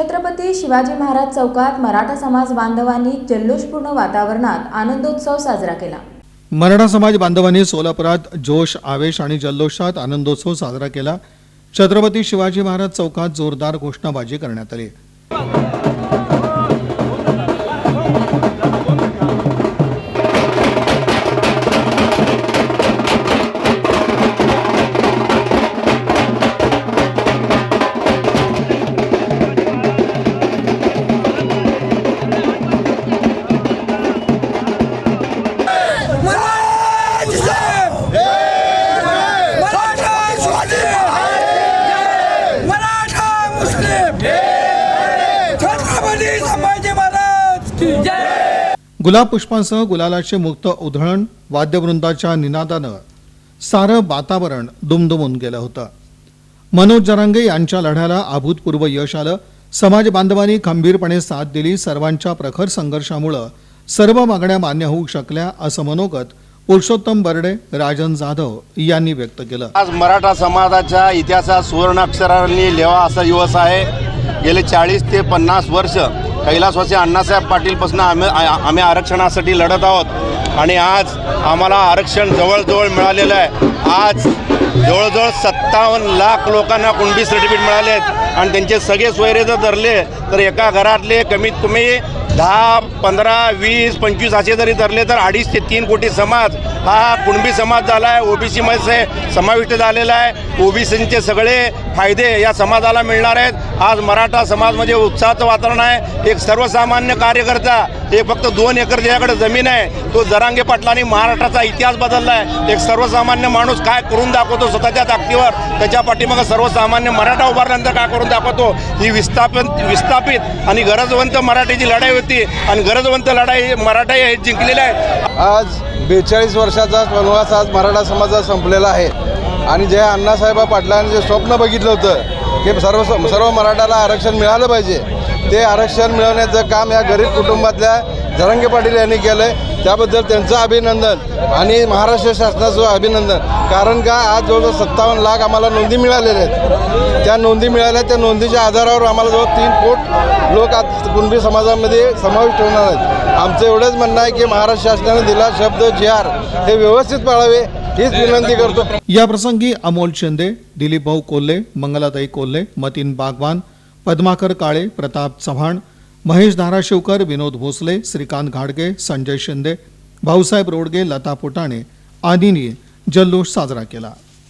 छत्रपती शिवाजी महाराज चौकात मराठा समाज बांधवांनी जल्लोषपूर्ण वातावरणात आनंदोत्सव साजरा केला. मराठा समाज बांधवांनी सोलापुरात जोश आवेश आणि जल्लोषात आनंदोत्सव साजरा केला. छत्रपती शिवाजी महाराज चौकात जोरदार घोषणाबाजी करण्यात आली. गुलाब पुष्पांसह गुलालाचे मुक्त उधळण वाद्यवृंदाच्या निनादानं सारं वातावरण दुमदुमून गेलं होतं. मनोज जरांगे यांच्या लढ्याला अभूतपूर्व यश आलं. समाज बांधवांनी खंबीरपणे साथ दिली. सर्वांच्या प्रखर संघर्षामुळं सर्व मागण्या मान्य होऊ शकल्या असं मनोगत पुरुषोत्तम बर्डे राजन जाधव यांनी व्यक्त केलं. आज मराठा समाजाच्या इतिहासात सुवर्णाक्षरांनी लिहावा असा दिवस आहे. गेले चाळीस ते पन्नास वर्ष कैलासवासी अण्णासाहेब पाटीलपासून आम्ही आम्ही आरक्षणासाठी लढत आहोत. आणि आज आम्हाला आरक्षण जवळजवळ मिळालेलं आहे. आज जवळजवळ सत्तावन्न लाख लोकांना कुणबी सर्टिफिकेट मिळाले आहेत. आणि त्यांचे सगळे सोयरे जर धरले तर एका घरातले कमीत कमी दहा पंधरा वीस पंचवीस असे जरी धरले तर अडीच ते तीन कोटी समाज हा कुणबी समाज झाला आहे ओबीसीमध्ये समाविष्ट झालेला आहे. ओबीसीचे सगळे फायदे या समाजाला मिळणार आहेत. आज मराठा समाज म्हणजे उत्साहाचं वातावरण आहे. एक सर्वसामान्य कार्यकर्ता एक फक्त दोन एकर ज्याकडे जमीन आहे तो जरांगे पाटलांनी महाराष्ट्राचा इतिहास बदलला आहे. एक सर्वसामान्य माणूस काय करून दाखवतो स्वतःच्या ताकदीवर? त्याच्या पाठीमागं सर्वसामान्य मराठा उभारल्यानंतर काय करून दाखवतो? ही विस्थापित विस्थापित आणि गरजवंत मराठीची लढाई होती आणि गरजवंत लढाई मराठाही आहेत जिंकलेल्या आहे. आज बेचाळीस वर्षाचा वनवास आज मराठा समाजात संपलेला आहे. आणि जे अण्णासाहेब पाटलांनी जे स्वप्न बघितलं होतं की सर्व सर्व मराठाला आरक्षण मिळालं पाहिजे. ते आरक्षण मिळवण्याचं काम या गरीब कुटुंबातल्या जरंगे पाटील यांनी केलं आहे त्याबद्दल त्यांचं अभिनंदन आणि महाराष्ट्र शासनाचं अभिनंदन. कारण का आज जवळजवळ सत्तावन्न लाख आम्हाला नोंदी मिळालेल्या आहेत. त्या नोंदी मिळाल्या त्या नोंदीच्या आधारावर आम्हाला जवळ तीन कोट लोक आज कुणबी समाजामध्ये समाविष्ट होणार आहेत. आमचं एवढंच म्हणणं आहे की महाराष्ट्र शासनाने दिला शब्द जी आर हे व्यवस्थित पाळावे हीच विनंती करतो. या प्रसंगी अमोल शिंदे दिलीप भाऊ कोल्हे मंगलाताई कोल्हे मतीन बागवान पद्माकर काळे प्रताप चव्हाण महेश धाराशिवकर विनोद भोसले श्रीकांत घाडगे संजय शिंदे भाऊसाहेब रोडगे लता पोटाणे आदींनी जल्लोष साजरा केला.